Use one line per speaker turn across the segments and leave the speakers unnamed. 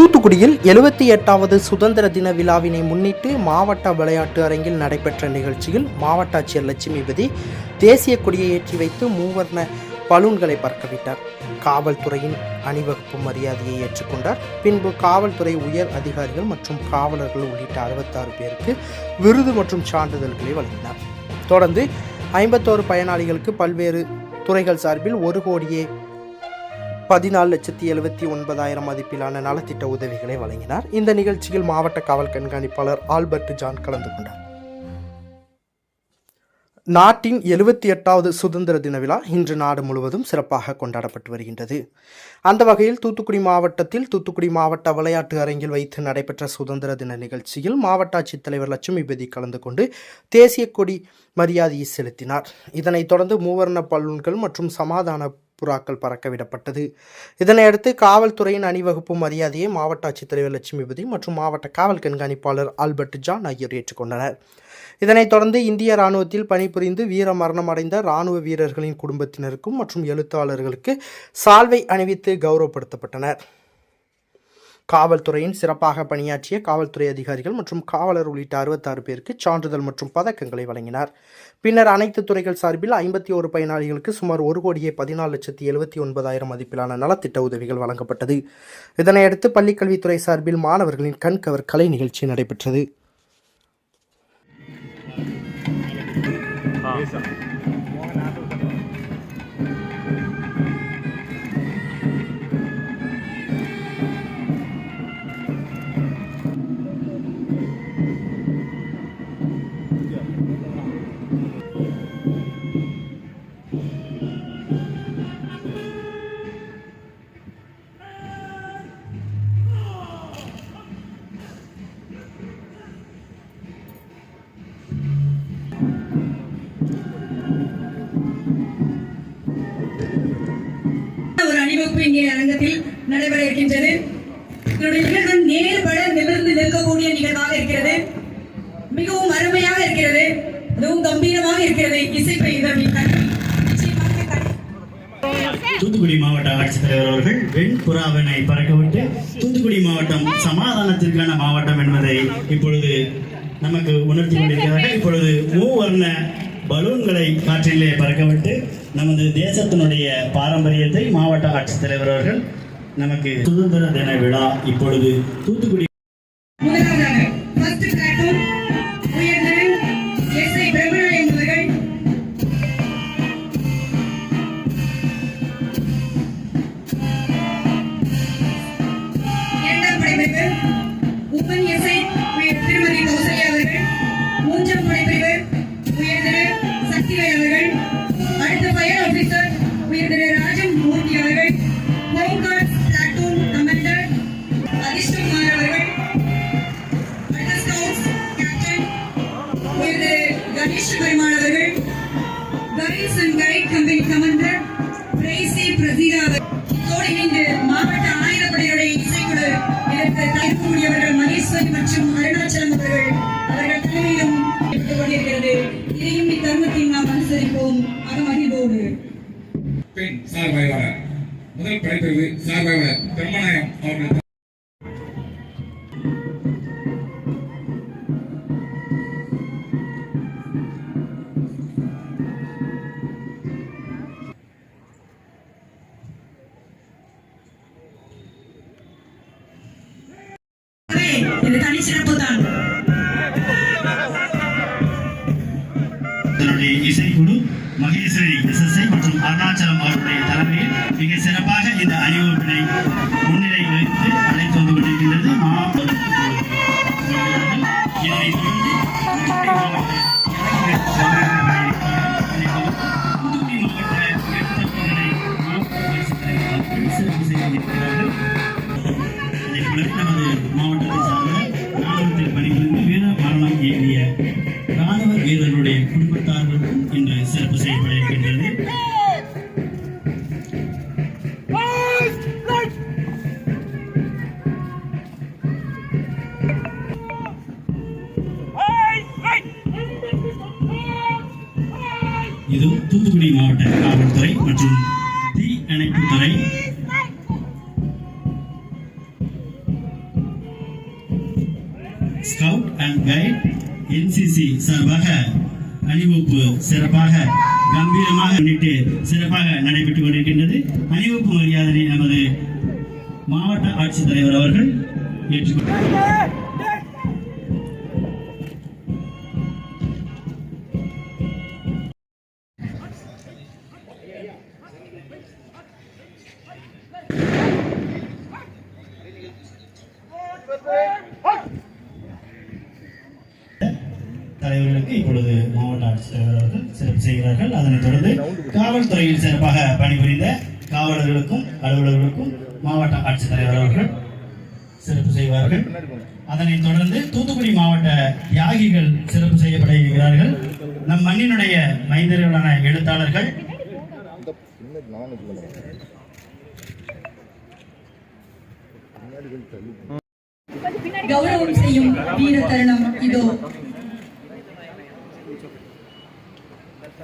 தூத்துக்குடியில் எழுபத்தி எட்டாவது சுதந்திர தின விழாவினை முன்னிட்டு மாவட்ட விளையாட்டு அரங்கில் நடைபெற்ற நிகழ்ச்சியில் மாவட்ட ஆட்சியர் லட்சுமிபதி தேசிய கொடியை ஏற்றி வைத்து மூவர்ண பலூன்களை பறக்கவிட்டார். காவல்துறையின் அணிவகுப்பு மரியாதையை ஏற்றுக்கொண்டார். பின்பு காவல்துறை உயர் அதிகாரிகள் மற்றும் காவலர்கள் உள்ளிட்ட அறுபத்தாறு பேருக்கு விருது மற்றும் சான்றிதழ்களை வழங்கினார். தொடர்ந்து ஐம்பத்தோரு பயனாளிகளுக்கு பல்வேறு துறைகள் சார்பில் ஒரு கோடியே பதினாலு லட்சத்தி எழுபத்தி ஒன்பதாயிரம் மதிப்பிலான நலத்திட்ட உதவிகளை வழங்கினார். இந்த நிகழ்ச்சியில் மாவட்ட காவல் கண்காணிப்பாளர் ஆல்பர்ட் ஜான் கலந்து கொண்டார். நாட்டின் எழுபத்தி எட்டாவது சுதந்திர தின விழா இன்று நாடு முழுவதும் சிறப்பாக கொண்டாடப்பட்டு வருகின்றது. அந்த வகையில் தூத்துக்குடி மாவட்டத்தில் தூத்துக்குடி மாவட்ட விளையாட்டு அரங்கில் வைத்து நடைபெற்ற சுதந்திர தின நிகழ்ச்சியில் மாவட்ட ஆட்சித்தலைவர் லட்சுமிபதி கலந்து கொண்டு தேசிய கொடி மரியாதையை செலுத்தினார். இதனைத் தொடர்ந்து மூவர்ண பலூன்கள் மற்றும் சமாதான புறாக்கள் பறக்கவிடப்பட்டது. இதனையடுத்து காவல்துறையின் அணிவகுப்பு மரியாதையை மாவட்ட ஆட்சித்தலைவர் லட்சுமிபதி மற்றும் மாவட்ட காவல் கண்காணிப்பாளர் ஆல்பர்ட் ஜான் ஆகியோர் ஏற்றுக்கொண்டனர். இதனைத் தொடர்ந்து இந்திய ராணுவத்தில் பணிபுரிந்து வீர மரணம் அடைந்த ராணுவ வீரர்களின் குடும்பத்தினருக்கும் மற்றும் எழுத்தாளர்களுக்கு சால்வை அணிவித்து கௌரவப்படுத்தப்பட்டனர். காவல்துறையின் சிறப்பாக பணியாற்றிய காவல்துறை அதிகாரிகள் மற்றும் காவலர் உள்ளிட்ட அறுபத்தாறு பேருக்கு சான்றிதழ் மற்றும் பதக்கங்களை வழங்கினார். பின்னர் அனைத்து துறைகள் சார்பில் ஐம்பத்தி ஒரு பயனாளிகளுக்கு சுமார் ஒரு கோடியே பதினாலு லட்சத்தி எழுபத்தி ஒன்பதாயிரம் மதிப்பிலான நலத்திட்ட உதவிகள் வழங்கப்பட்டது. இதனையடுத்து பள்ளிக்கல்வித்துறை சார்பில் மாணவர்களின் கண்கவர் கலை நிகழ்ச்சி நடைபெற்றது.
ஒரு இங்கே அரங்கத்தில் நடைபெற இருக்கின்றது. இதனுடைய நிகழ்வு நேர்பட நிமிர்ந்து நிற்கக்கூடிய நிகழ்வாக இருக்கிறது. மிகவும் அருமையாக இருக்கிறது. மிகவும் கம்பீரமாக இருக்கிறது. இசைப்பயிர்கள்
தூத்துக்குடி மாவட்ட ஆட்சித்தலைவர் அவர்கள் வெண்புறாவினை பறக்கவிட்டு தூத்துக்குடி மாவட்டம் சமாதானத்திற்கான மாவட்டம் என்பதை இப்பொழுது நமக்கு உணர்த்தி கொண்டிருக்கிறார்கள். இப்பொழுது மூவர்ண பலூன்களை காற்றிலே பறக்கவிட்டு நமது தேசத்தினுடைய பாரம்பரியத்தை மாவட்ட ஆட்சித்தலைவர் அவர்கள் நமக்கு சுதந்திர தின விழா இப்பொழுது தூத்துக்குடி
படைப்பிரிவு
சார்பாய்வாளர் பிரம்மநாயம் அவர்கள்
இது தனிச்சிறப்பு தான்.
இதனுடைய இசைக்குழு மகேஸ்வரி எஸ்எஸ்ஐ மற்றும் அருணாச்சலம் அவருடைய தலைமையில் மிக சிறப்பாக இந்த அணிவகுப்பினை தூத்துக்குடி மாவட்ட காவல்துறை மற்றும் தீ அணைப்புத்துறை ஸ்கவுட் அண்ட் கைட் என்சிசி சார்பாக அணிவகுப்பு சிறப்பாக கம்பீரமாக முன்னிட்டு சிறப்பாக நடைபெற்றுக் கொண்டிருக்கின்றது. அணிவகுப்பு மரியாதனை நமது மாவட்ட ஆட்சித்தலைவர் அவர்கள் ஏற்றுக்கொண்டார் தலைவர்களுக்கு இப்பொழுது மாவட்ட ஆட்சித்தலைவர் அவர்கள் சிறப்பு செய்கிறார்கள். அதனைத் தொடர்ந்து காவல்துறையில் சிறப்பாக பணிபுரிந்த காவலர்களுக்கும் அலுவலர்களுக்கும் மாவட்ட ஆட்சித்தலைவர் அவர்கள் சிறப்பு செய்வார்கள். அதனைத் தொடர்ந்து தூத்துக்குடி மாவட்ட தியாகிகள் சிறப்பு செய்யப்பட இருக்கிறார்கள். நம் மண்ணினுடைய மைந்தர்களான எழுத்தாளர்கள்.
கௌரவம் செய்யும் வீர தருணம் இதோ.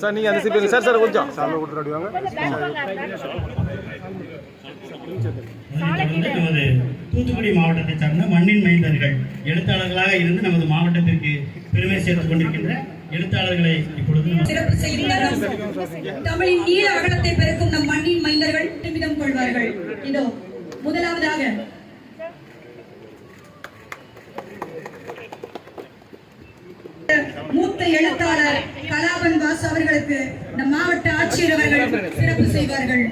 சார் நீங்கள் அந்த சீட் சார் சார் கொஞ்சம். சாமி கொடுத்துட்டு அடி வாங்க
அதனைத் தொடர்ந்து நமது தூத்துக்குடி மாவட்டத்தை சார்ந்த மண்ணின் மைந்தர்கள் எழுத்தாளர்களாக இருந்து நமது மாவட்டத்திற்கு பெருமை சேர்த்துக் கொண்டிருக்கின்ற எழுத்தாளர்களை இப்பொழுது
சிறப்பு செய்யும் தமிழின் நீள அகலத்தை பெருக்கும் நம் மண்ணின் மைந்தர்கள் நிமிடம் கொள்வார்கள். இதோ முதலாவதாக மூத்த எழுத்தாளர் கலாபன் வாஸ் அவர்களுக்கு நம் மாவட்ட ஆட்சியர் அவர்கள் சிறப்பு செய்வார்கள்.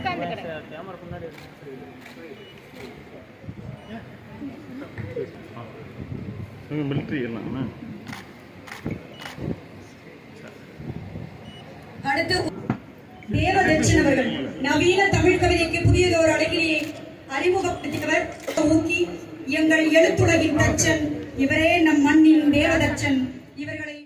அடுத்து தேவதட்சன் அவர்கள். நவீன தமிழ் கவிதைக்கு புதியதோர் அழகிரியை அறிமுகப்படுத்தியவர் ஊக்கி. எங்கள் எழுத்துலகின் தச்சன். இவரே நம் மண்ணின் தேவதச்சன் இவர்களை